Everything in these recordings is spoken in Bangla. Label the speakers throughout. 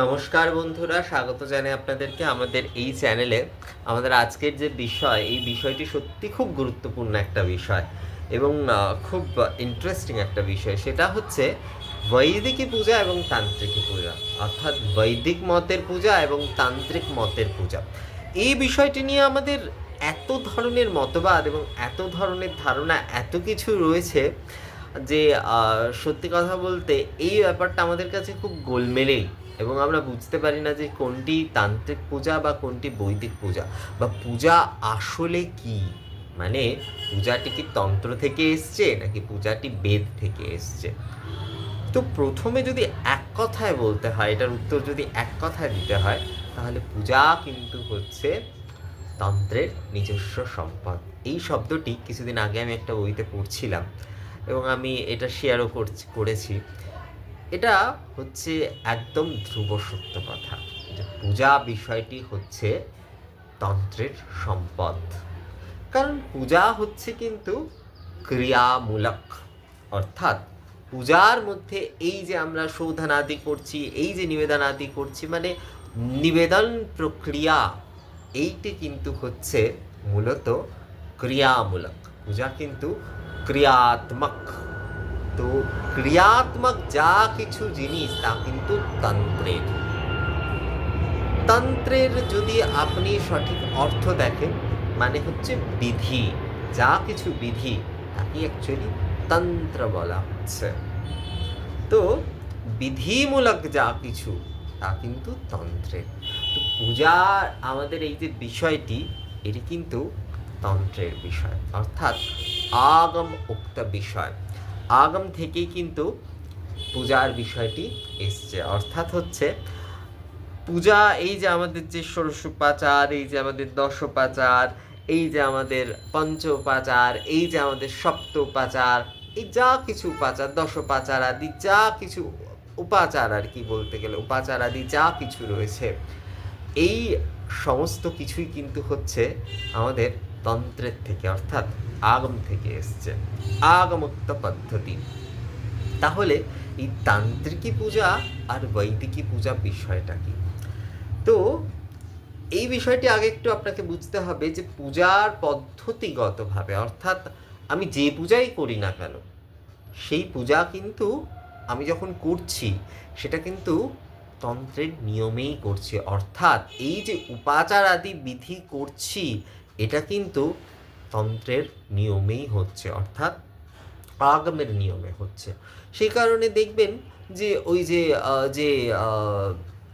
Speaker 1: নমস্কার বন্ধুরা, স্বাগত জানাই আপনাদেরকে আমাদের এই চ্যানেলে। আমাদের আজকের যে বিষয়, এই বিষয়টি সত্যি খুব গুরুত্বপূর্ণ একটা বিষয় এবং খুব ইন্টারেস্টিং একটা বিষয়। সেটা হচ্ছে বৈদিকী পূজা এবং তান্ত্রিকী পূজা, অর্থাৎ বৈদিক মতের পূজা এবং তান্ত্রিক মতের পূজা। এই বিষয়টি নিয়ে আমাদের এত ধরনের মতবাদ এবং এত ধরনের ধারণা, এত কিছু রয়েছে যে সত্যি কথা বলতে এই ব্যাপারটা আমাদের কাছে খুব গোলমেলেই এবং আমরা বুঝতে পারি না যে কোনটি তান্ত্রিক পূজা বা কোনটি বৈদিক পূজা। বা পূজা আসলে কি? মানে পূজাটি কি তন্ত্র থেকে এসছে নাকি পূজাটি বেদ থেকে এসছে? তো প্রথমে যদি এক কথায় বলতে হয়, এটার উত্তর যদি এক কথায় দিতে হয়, তাহলে পূজা কিন্তু হচ্ছে তন্ত্রের নিজস্ব সম্পদ। এই শব্দটি কিছুদিন আগে আমি একটা বইতে পড়ছিলাম এবং আমি এটা শেয়ারও করছি, করেছি। এটা হচ্ছে একদম ধ্রুব সত্য কথা যে পূজা বিষয়টি হচ্ছে তন্ত্রের সম্পদ। কারণ পূজা হচ্ছে কিন্তু ক্রিয়ামূলক। অর্থাৎ পূজার মধ্যে এই যে আমরা সৌধানাদি করছি, এই যে নিবেদনাদি করছি মানে নিবেদন প্রক্রিয়া, এইটি কিন্তু হচ্ছে মূলত ক্রিয়ামূলক। পূজা কিন্তু ক্রিয়াত্মক। তো ক্রিয়াত্মক যা কিছু জিনিস, তা কিন্তু তন্ত্রের। তন্ত্রের যদি আপনি সঠিক অর্থ দেখেন মানে হচ্ছে বিধি, যা কিছু বিধি, তাকে অ্যাকচুয়ালি তন্ত্র বলা হচ্ছে। তো বিধিমূলক যা কিছু, তা কিন্তু তন্ত্রের। তো পূজার আমাদের এই যে বিষয়টি, এটি কিন্তু তন্ত্রের বিষয়, অর্থাৎ আগম উক্ত বিষয়। আগম থেকেই কিন্তু পূজার বিষয়টি এসছে। অর্থাৎ হচ্ছে, পূজা এই যে আমাদের যে ষোড়শোপাচার, এই যে আমাদের দশোপাচার, এই যে আমাদের পঞ্চোপাচার, এই যে আমাদের সপ্তোপাচার, এই যা কিছু উপাচার দশোপাচার আদি যা কিছু উপাচার আর কি বলতে গেলে উপাচার আদি যা কিছু রয়েছে, এই সমস্ত কিছুই কিন্তু হচ্ছে আমাদের তন্ত্রের থেকে, অর্থাৎ আগম থেকে এসছে, আগমোক্ত পদ্ধতি। তাহলে এই তান্ত্রিকী পূজা আর বৈদিকী পূজা বিষয়টা কি? তো এই বিষয়টি আগে একটু আপনাকে বুঝতে হবে যে পূজার পদ্ধতিগতভাবে, অর্থাৎ আমি যে পূজাই করি না কেন, সেই পূজা কিন্তু আমি যখন করছি, সেটা কিন্তু তন্ত্রের নিয়মেই করছি। অর্থাৎ এই যে উপাচার আদি বিধি করছি এটা কিন্তু তন্ত্রের নিয়মেই হচ্ছে, অর্থাৎ আগমের নিয়মে হচ্ছে। সেই কারণে দেখবেন যে ওই যে যে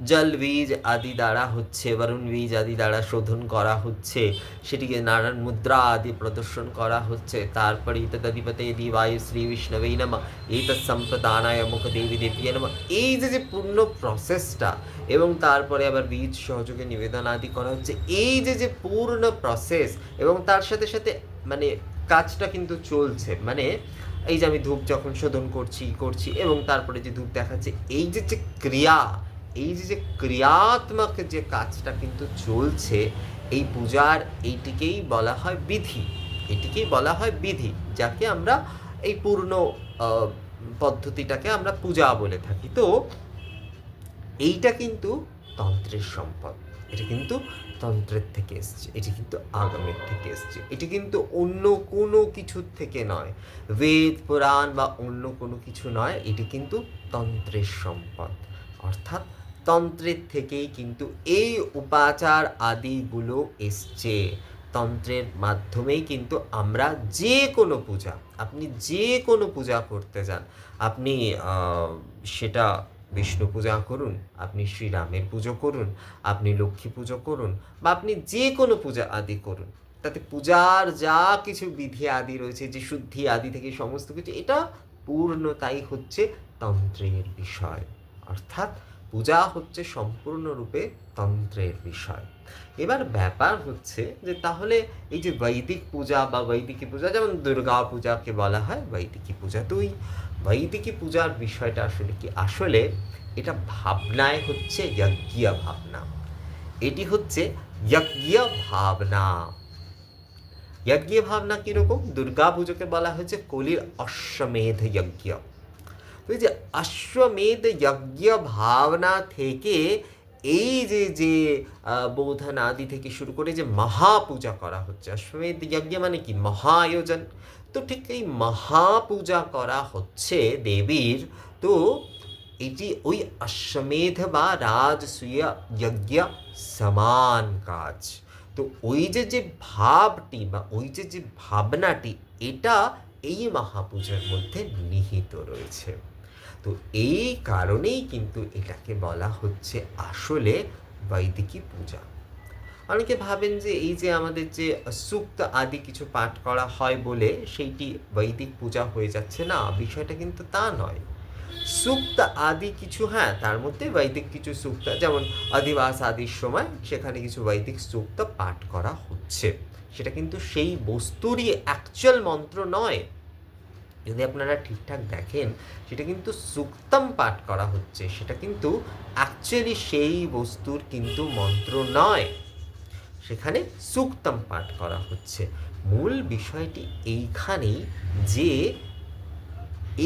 Speaker 1: জল বীজ আদি দ্বারা হচ্ছে, বরুণ বীজ আদি দ্বারা শোধন করা হচ্ছে, সেটিকে নারায়ণ মুদ্রা আদি প্রদর্শন করা হচ্ছে, তারপরে ইতদিপতে দিবায় শ্রী বিষ্ণবেই নম এই সম্প্রদানায় মুখ দেবী দেবী নম, এই যে যে পূর্ণ প্রসেসটা এবং তারপরে আবার বীজ সহযোগে নিবেদন আদি করা হচ্ছে, এই যে যে পূর্ণ প্রসেস এবং তার সাথে সাথে মানে কাজটা কিন্তু চলছে মানে এই যে আমি ধূপ যখন শোধন করছি করছি, এবং তারপরে যে ধূপ দেখাচ্ছে, এই যে যে ক্রিয়া এই যে ক্রিয়াত্মক যে কাজটা কিন্তু চলছে, এই পূজার এইটিকেই বলা হয় বিধি। এটিকেই বলা হয় বিধি, যাকে আমরা এই পূর্ণ পদ্ধতিটাকে আমরা পূজা বলে থাকি। তো এইটা কিন্তু তন্ত্রের সম্পদ। এটা কিন্তু তন্ত্রের থেকে এসছে, এটি কিন্তু আগামের থেকে এসছে। এটি কিন্তু অন্য কোনো কিছুর থেকে নয়। বেদ, পুরাণ বা অন্য কোনো কিছু নয়, এটি কিন্তু তন্ত্রের সম্পদ। অর্থাৎ তন্ত্রের থেকেই কিন্তু এই উপাচার আদিগুলো এসছে। তন্ত্রের মাধ্যমেই কিন্তু আমরা যে কোনো পূজা, আপনি যে কোনো পূজা করতে যান, আপনি সেটা বিষ্ণু পূজা করুন, আপনি শ্রীরামের পুজো করুন, আপনি লক্ষ্মী পুজো করুন, বা আপনি যে কোনো পূজা আদি করুন। তাতে পূজার যা কিছু বিধি আদি রয়েছে, যে শুদ্ধি আদি থেকে সমস্ত কিছু, এটা পূর্ণতাই হচ্ছে তন্ত্রের বিষয়। অর্থাৎ পূজা হচ্ছে সম্পূর্ণরূপে তন্ত্রের বিষয়। এবার ব্যাপার হচ্ছে যে তাহলে এই যে বৈদিক পূজা বা বৈদিকী পূজা, যেমন দুর্গা পূজাকে বলা হয় বৈদিকী পূজা, তো ওই বৈদিকী পূজার বিষয়টা আসলে কি? আসলে এটা ভাবনায় হচ্ছে যজ্ঞ ভাবনা। এটি হচ্ছে যজ্ঞ ভাবনা। যজ্ঞ ভাবনা কীরকম? দুর্গা পুজোকে বলা হয়েছে কলির অশ্বমেধ যজ্ঞ। তো যে অশ্বমেধ যজ্ঞ ভাবনা থেকে এই যে যে বোধন আদি থেকে শুরু করে যে মহাপূজা করা হচ্ছে অশ্বমেধ যজ্ঞ মানে কি মহা আয়োজন তো ঠিক এই মহাপূজা করা হচ্ছে দেবীর তো এটি ওই অশ্বমেধ বা রাজসূয় যজ্ঞ সমান কাজ তো ওই যে যে ভাবটি বা ওই যে যে ভাবনাটি এটা এই মহাপূজার মধ্যে নিহিত রয়েছে। তো এই কারণেই কিন্তু এটাকে বলা হচ্ছে আসলে বৈদিকী পূজা। অনেকে ভাবেন যে এই যে আমাদের যে সুক্ত আদি কিছু পাঠ করা হয় বলে সেইটি বৈদিক পূজা হয়ে যাচ্ছে না, বিষয়টা কিন্তু তা নয়। সুক্ত আদি কিছু হ্যাঁ তার মধ্যে বৈদিক কিছু সুক্ত, যেমন অধিবাস আদির সময় সেখানে কিছু বৈদিক সুক্ত পাঠ করা হচ্ছে। সেটা কিন্তু সেই বস্তুরই অ্যাকচুয়াল মন্ত্র নয়। যদি আপনারা ঠিকঠাক দেখেন, সেটা কিন্তু সুক্তম পাঠ করা হচ্ছে। সেটা কিন্তু অ্যাকচুয়ালি সেই বস্তুর কিন্তু মন্ত্র নয়। সেখানে সুক্তম পাঠ করা হচ্ছে। মূল বিষয়টি এইখানেই যে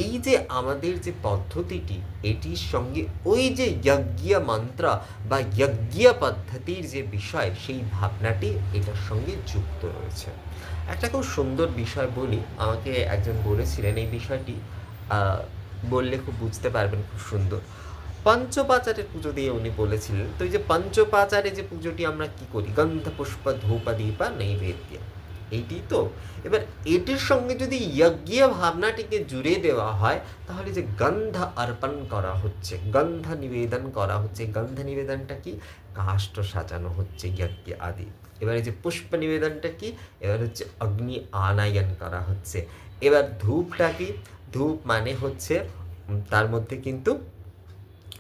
Speaker 1: এই যে আমাদের যে পদ্ধতিটি, এটির সঙ্গে ওই যে যজ্ঞ মন্ত্র বা যজ্ঞ পদ্ধতির যে বিষয়, সেই ভাবনাটি এটার সঙ্গে যুক্ত রয়েছে। একটা খুব সুন্দর বিষয় বলি, আমাকে একজন বলেছিলেন, এই বিষয়টি বললে খুব বুঝতে পারবেন খুব সুন্দর। পঞ্চপাচারের পুজো দিয়ে উনি বলেছিলেন, তো এই যে পঞ্চপাচারে যে পুজোটি আমরা কি করি? গন্ধ পুষ্প ধূপ দীপা নৈবেদ্য। এইটি তো। এবার এটির সঙ্গে যদি যজ্ঞ ভাবনাটিকে জুড়ে দেওয়া হয়, তাহলে যে গন্ধ অর্পণ করা হচ্ছে, গন্ধ নিবেদন করা হচ্ছে গন্ধ নিবেদনটা কি? কাষ্ঠ সাজানো হচ্ছে যজ্ঞ আদি। এবারে যে পুষ্প নিবেদনটা কি? এবার হচ্ছে অগ্নি আনায়ন করা হচ্ছে। এবার ধূপটা কি? ধূপ মানে হচ্ছে তার মধ্যে কিন্তু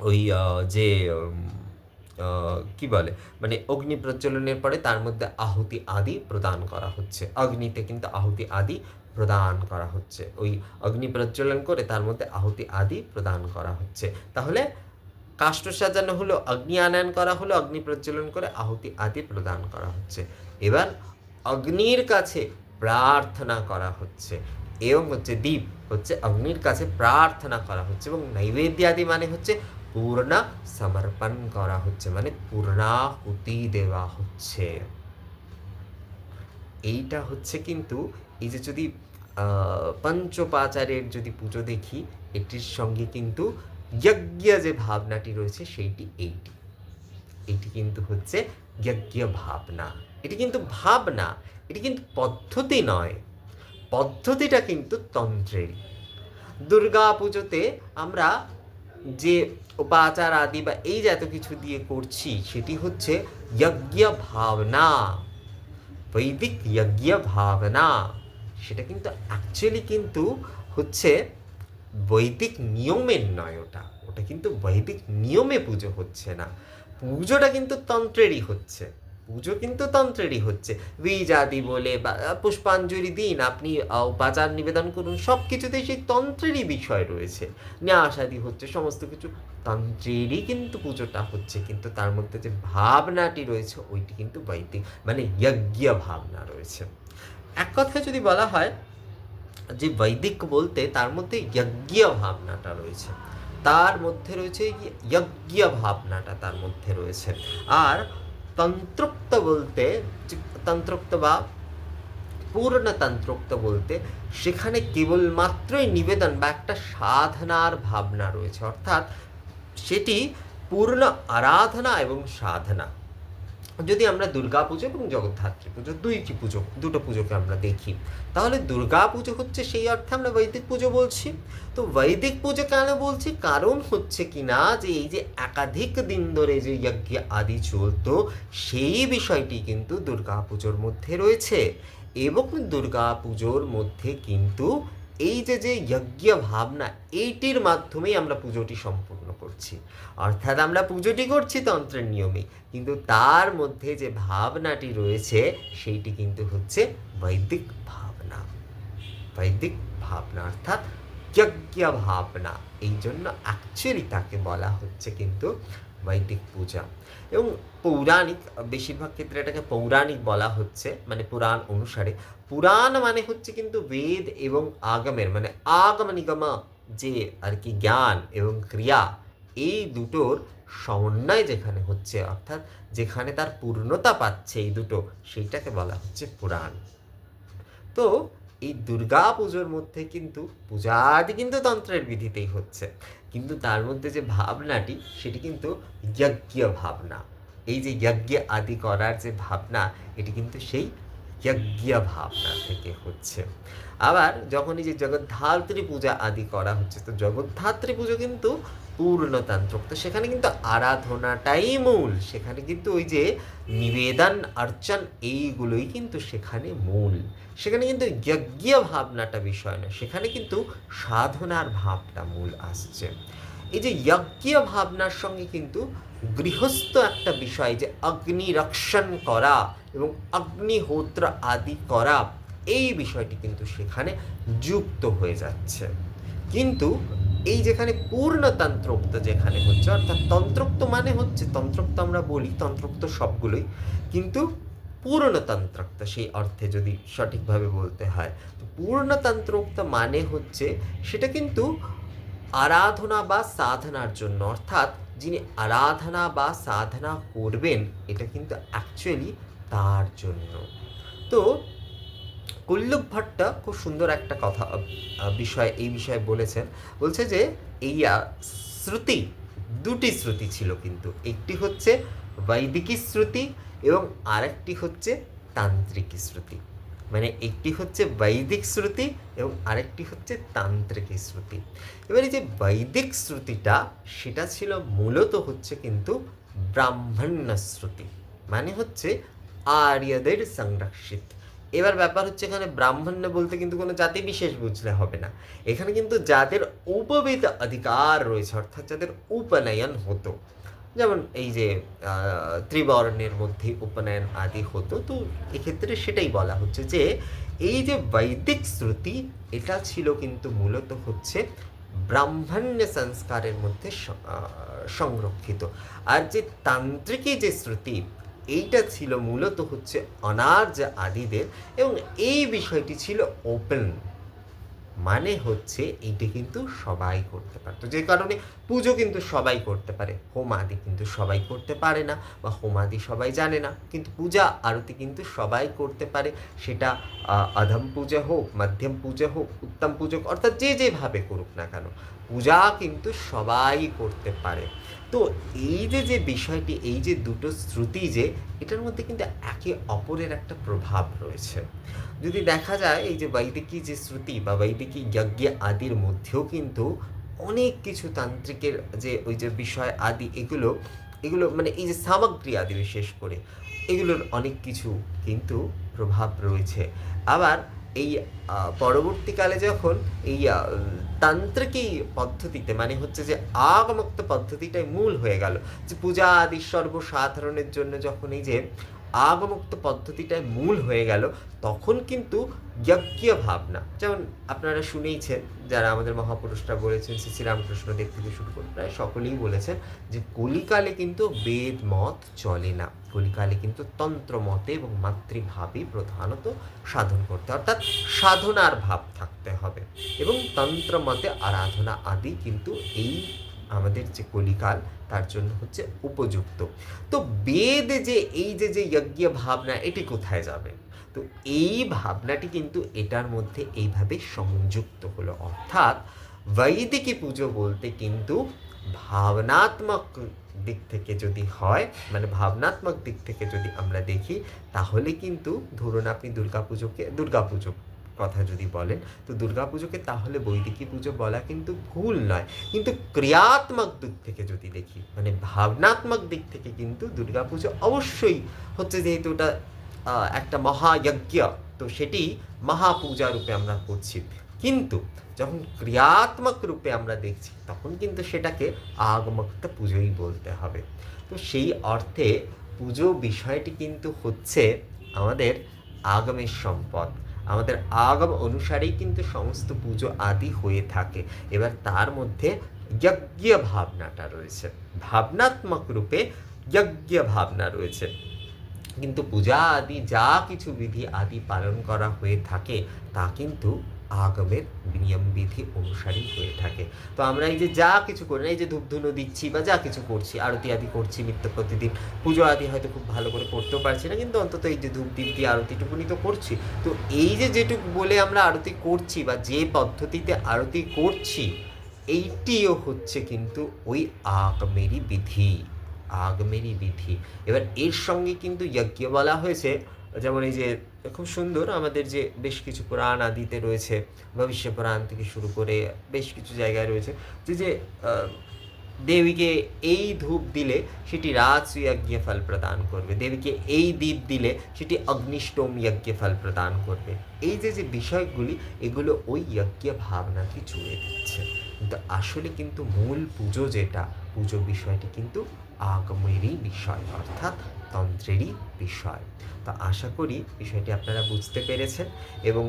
Speaker 1: ওই যে কি বলে? মানে অগ্নি প্রজ্বলনের পরে তার মধ্যে আহুতি আদি প্রদান করা হচ্ছে। অগ্নিতে কিন্তু আহুতি আদি প্রদান করা হচ্ছে। ওই অগ্নি প্রজ্বলন করে তার মধ্যে আহুতি আদি প্রদান করা হচ্ছে। তাহলে কাষ্ঠ সাজানো হলো, অগ্নি আনয়ন করা হলো, অগ্নি প্রজ্বলন করে আহুতি আদি প্রদান করা হচ্ছে। এবার অগ্নির কাছে প্রার্থনা করা হচ্ছে। এবং হচ্ছে দ্বীপ হচ্ছে অগ্নির কাছে প্রার্থনা করা হচ্ছে এবং নৈবেদ্য আদি মানে হচ্ছে পূর্ণা সমর্পণ করা হচ্ছে মানে পূর্ণাহুতি দেওয়া হচ্ছে। এইটা হচ্ছে কিন্তু এই যে যদি পঞ্চপাচারের যদি পুজো দেখি, এটির সঙ্গে কিন্তু যজ্ঞ যে ভাবনাটি রয়েছে, সেইটি এইটি। এটি কিন্তু হচ্ছে যজ্ঞ ভাবনা। এটি কিন্তু ভাবনা, এটি কিন্তু পদ্ধতি নয়। পদ্ধতিটা কিন্তু তন্ত্রেরই। দুর্গা পুজোতে আমরা যে উপাচার আদি বা এই যে এত কিছু দিয়ে করছি, সেটি হচ্ছে যজ্ঞ ভাবনা। বৈদিক যজ্ঞ ভাবনা। সেটা কিন্তু অ্যাকচুয়ালি কিন্তু হচ্ছে বৈদিক নিয়মের নয় ওটা। ওটা কিন্তু বৈদিক নিয়মে পুজো হচ্ছে না। পুজোটা কিন্তু তন্ত্রেরই হচ্ছে। পুজো কিন্তু তন্ত্রেরই হচ্ছে। বীজ আদি বলে পুষ্পাঞ্জলি দিন, আপনি বাজার নিবেদন করুন সব কিছুতেই সেই তন্ত্রেরই বিষয় রয়েছে। ন্যাস আদি হচ্ছে সমস্ত কিছু, তন্ত্রেরই কিন্তু পুজোটা হচ্ছে, কিন্তু তার মধ্যে যে ভাবনাটি রয়েছে, ওইটি কিন্তু বৈদিক মানে যজ্ঞ ভাবনা রয়েছে। এক কথায় যদি বলা হয়, যে বৈদিক বলতে তার মধ্যে যজ্ঞ ভাবনাটা রয়েছে। তার মধ্যে রয়েছে যজ্ঞ ভাবনাটা তার মধ্যে রয়েছে। আর তন্ত্রোক্ত বলতে তন্ত্রোক্ত বা পূর্ণ তন্ত্রোক্ত বলতে সেখানে কেবলমাত্রই নিবেদন বা একটা সাধনার ভাবনা রয়েছে। অর্থাৎ সেটি পূর্ণ আরাধনা এবং সাধনা। যদি আমরা দুর্গা পুজো এবং জগদ্ধাত্রী পুজো, দুইটি পুজো, দুটো পুজোকে আমরা দেখি, তাহলে দুর্গা পুজো হচ্ছে সেই অর্থে আমরা বৈদিক পুজো বলছি। তো বৈদিক পুজো কেন বলছি? কারণ হচ্ছে কি না যে এই যে একাধিক দিন ধরে যে যজ্ঞ আদি চলতো, সেই বিষয়টি কিন্তু দুর্গা পুজোর মধ্যে রয়েছে এবং দুর্গা পুজোর মধ্যে কিন্তু এই যে যে যজ্ঞ ভাবনা, এইটির মাধ্যমেই আমরা পুজোটি সম্পূর্ণ করছি। অর্থাৎ আমরা পুজোটি করছি তন্ত্রের নিয়মে, কিন্তু তার মধ্যে যে ভাবনাটি রয়েছে, সেইটি কিন্তু হচ্ছে বৈদিক ভাবনা। বৈদিক ভাবনা, অর্থাৎ যজ্ঞ ভাবনা। এই জন্য অ্যাকচুয়ালি তাকে বলা হচ্ছে কিন্তু বৈদিক পূজা। এবং পৌরাণিক, বেশিরভাগ ক্ষেত্রে এটাকে পৌরাণিক বলা হচ্ছে মানে পুরাণ অনুসারে। পুরাণ মানে হচ্ছে কিন্তু বেদ এবং আগমের মানে আগম নিগম যে আর কি জ্ঞান এবং ক্রিয়া, এই দুটোর সমন্বয় যেখানে হচ্ছে, অর্থাৎ যেখানে তার পূর্ণতা পাচ্ছে এই দুটো, সেইটাকে বলা হচ্ছে পুরাণ। তো এই দুর্গা পুজোর মধ্যে কিন্তু পূজাদি কিন্তু তন্ত্রের বিধিতেই হচ্ছে। কিন্তু তার মধ্যে যে ভাবনাটি, সেটি কিন্তু যজ্ঞ ভাবনা। এই যে যজ্ঞ আদি করার যে ভাবনা, এটি কিন্তু সেই যজ্ঞ ভাবনা থেকে হচ্ছে। আবার যখন এই যে জগদ্ধাত্রী পূজা আদি করা হচ্ছে, তো জগদ্ধাত্রী পুজো কিন্তু পূর্ণতান্ত্রক। তো সেখানে কিন্তু আরাধনাটাই মূল। সেখানে কিন্তু ওই যে নিবেদন, অর্চন, এইগুলোই কিন্তু সেখানে মূল। সেখানে কিন্তু যজ্ঞ ভাবনাটা বিষয় না সেখানে কিন্তু সাধনার ভাবটা মূল আসছে। এই যে যজ্ঞীয় ভাবনার সঙ্গে কিন্তু গৃহস্থ একটা বিষয় যে অগ্নি রক্ষণ করা এবং অগ্নিহোত্র আদি করা, এই বিষয়টি কিন্তু সেখানে যুক্ত হয়ে যাচ্ছে। কিন্তু এই যেখানে পূর্ণতন্ত্রোক্ত যেখানে হচ্ছে, অর্থাৎ তন্ত্রোক্ত মানে হচ্ছে, তন্ত্রোক্ত আমরা বলি, তন্ত্রোক্ত সবগুলোই, কিন্তু পূর্ণতন্ত্রোক্ত সেই অর্থে যদি সঠিকভাবে বলতে হয়, তো পূর্ণতন্ত্রোক্ত মানে হচ্ছে সেটা কিন্তু আরাধনা বা সাধনার জন্য, অর্থাৎ যিনি আরাধনা বা সাধনা করবেন, এটা কিন্তু অ্যাকচুয়ালি তার জন্য। তো কল্লুক ভট্টা খুব সুন্দর একটা কথা বিষয়, এই বিষয়ে বলেছেন। বলছে যে এই শ্রুতি, দুটি শ্রুতি ছিল কিন্তু। একটি হচ্ছে বৈদিকী শ্রুতি এবং আরেকটি হচ্ছে তান্ত্রিক শ্রুতি। মানে একটি হচ্ছে বৈদিক শ্রুতি এবং আরেকটি হচ্ছে তান্ত্রিক শ্রুতি। এবারে যে বৈদিক শ্রুতিটা, সেটা ছিল মূলত হচ্ছে কিন্তু ব্রাহ্মণ্য শ্রুতি মানে হচ্ছে আর্যদের সংরক্ষিত। এবার ব্যাপার হচ্ছে এখানে ব্রাহ্মণ্য বলতে কিন্তু কোনো জাতি বিশেষ বুঝলে হবে না। এখানে কিন্তু যাদের উপবিত অধিকার রয়েছে, অর্থাৎ যাদের উপনয়ন হতো যেমন এই যে ত্রিবর্ণের মধ্যে উপনয়ন আদি হতো, তো এক্ষেত্রে সেটাই বলা হচ্ছে যে, এই যে বৈদিক শ্রুতি, এটা ছিল কিন্তু মূলত হচ্ছে ব্রাহ্মণ্য সংস্কারের মধ্যে সংরক্ষিত। আর যে তান্ত্রিকী যে শ্রুতি, এইটা ছিল মূলত হচ্ছে অনার্য আদিদের, এবং এই বিষয়টি ছিল ওপেন। মানে হচ্ছে এইটা কিন্তু সবাই করতে পারতো যে কারণে পুজো কিন্তু সবাই করতে পারে হোম আদি কিন্তু সবাই করতে পারে না বা হোম আদি সবাই জানে না। কিন্তু পূজা আরতি কিন্তু সবাই করতে পারে সেটা অধম পূজা হোক মাধ্যম পূজা হোক উত্তম পুজো হোক, অর্থাৎ যে যেভাবে করুক না কেন পূজা কিন্তু সবাই করতে পারে। তো এই যে যে বিষয়টি, এই যে দুটো শ্রুতি যে, এটার মধ্যে কিন্তু একে অপরের একটা প্রভাব রয়েছে। যদি দেখা যায়, এই যে বৈদিকী যে শ্রুতি বা বৈদিকী যজ্ঞ আদির মধ্যেও কিন্তু অনেক কিছু তান্ত্রিকের যে, ওই যে বিষয় আদি, এগুলো এগুলো মানে এই যে সামগ্রী আদি বিশেষ করে, এগুলোর অনেক কিছু কিন্তু প্রভাব রয়েছে। আবার এই পরবর্তীকালে যখন এই তান্ত্রিকী পদ্ধতিতে মানে হচ্ছে যে আগমুক্ত পদ্ধতিটাই মূল হয়ে গেল। যে পূজা আদি সর্বসাধারণের জন্য যখন এই যে আগমুক্ত পদ্ধতিটাই মূল হয়ে গেল। তখন কিন্তু যজ্ঞ ভাবনা, যেমন আপনারা শুনেইছেন, যারা আমাদের মহাপুরুষরা বলেছেন, শ্রী শ্রীরামকৃষ্ণ দেব থেকে শুরু করে প্রায় সকলেই বলেছেন যে কলিকালে কিন্তু বেদ মত চলে না। কলিকালে কিন্তু তন্ত্র মতে এবং মাতৃভাবই প্রধানত সাধন করতে। অর্থাৎ সাধনার ভাব থাকতে হবে। এবং তন্ত্র মতে আরাধনা আদি কিন্তু এই আমাদের যে কলিকাল, তার জন্য হচ্ছে উপযুক্ত। তো বেদ যে এই যে যে যজ্ঞ ভাবনা, এটি কোথায় যাবে? তো এই ভাবনাটি কিন্তু এটার মধ্যে এইভাবে সংযুক্ত হলো। অর্থাৎ বৈদিকী পুজো বলতে কিন্তু ভাবনাত্মক দিক থেকে যদি হয় মানে ভাবনাত্মক দিক থেকে যদি আমরা দেখি, তাহলে কিন্তু ধরুন আপনি দুর্গাপুজোকে, দুর্গাপুজো কথা যদি বলেন তো দুর্গাপুজোকে তাহলে বৈদিকী পুজো বলা কিন্তু ভুল নয়। কিন্তু ক্রিয়াত্মক দিক থেকে যদি দেখি মানে ভাবনাত্মক দিক থেকে কিন্তু দুর্গাপুজো অবশ্যই হচ্ছে যেহেতু ওটা একটা মহাযজ্ঞ, তো সেটি মহাপূজা রূপে আমরা করছি। কিন্তু যখন ক্রিয়াত্মক রূপে আমরা দেখছি, তখন কিন্তু সেটাকে আগমক্ত পুজোই বলতে হবে। তো সেই অর্থে পুজো বিষয়টি কিন্তু হচ্ছে আমাদের আগমের সম্পদ। আমাদের আগম অনুসারেই কিন্তু সমস্ত পুজো আদি হয়ে থাকে। এবার তার মধ্যে যজ্ঞ ভাবনাটা রয়েছে। ভাবনাত্মক রূপে যজ্ঞ ভাবনা রয়েছে। কিন্তু পূজা আদি যা কিছু বিধি আদি পালন করা হয়ে থাকে, তা কিন্তু আগমের নিয়ম বিধি অনুসারেই হয়ে থাকে। তো আমরা এই যে যা কিছু করি না, এই যে ধূপধুনো দিচ্ছি বা যা কিছু করছি, আরতি আদি করছি নিত্য প্রতিদিন, পুজো আদি হয়তো খুব ভালো করে করতেও পারছি না, কিন্তু অন্তত এই যে ধূপ, দীপ দিয়ে আরতিটুকুনি তো করছি। তো এই যে যেটুকু বলে আমরা আরতি করছি বা যে পদ্ধতিতে আরতি করছি, এইটিও হচ্ছে কিন্তু ওই আগমেরই বিধি আগমেরই বিধি। এবার এর সঙ্গে কিন্তু যজ্ঞ বলা হয়েছে যেমন এই যে, খুব সুন্দর আমাদের যে বেশ কিছু পুরাণ আদিতে রয়েছে, ভবিষ্য পুরাণ থেকে শুরু করে বেশ কিছু জায়গায় রয়েছে, যে যে দেবীকে এই ধূপ দিলে সেটি রাজ ফল প্রদান করবে। দেবীকে এই দ্বীপ দিলে সেটি অগ্নিষ্টম যজ্ঞ ফল প্রদান করবে। এই যে যে বিষয়গুলি, এগুলো ওই যজ্ঞ ভাবনাকে জুড়ে দিচ্ছে। কিন্তু আসলে কিন্তু মূল পুজো যেটা, পুজো বিষয়টি কিন্তু আগমেরই বিষয়, অর্থাৎ তন্ত্রেরই বিষয়। তো আশা করি বিষয়টি আপনারা বুঝতে পেরেছেন এবং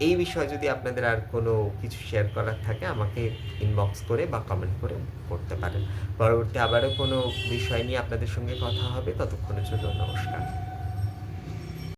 Speaker 1: এই বিষয়ে যদি আপনাদের আর কোনো কিছু শেয়ার করার থাকে, আমাকে ইনবক্স করে বা কমেন্ট করে করতে পারেন। পরবর্তী আবারও কোনো বিষয় নিয়ে আপনাদের সঙ্গে কথা হবে। ততক্ষণের জন্য নমস্কার।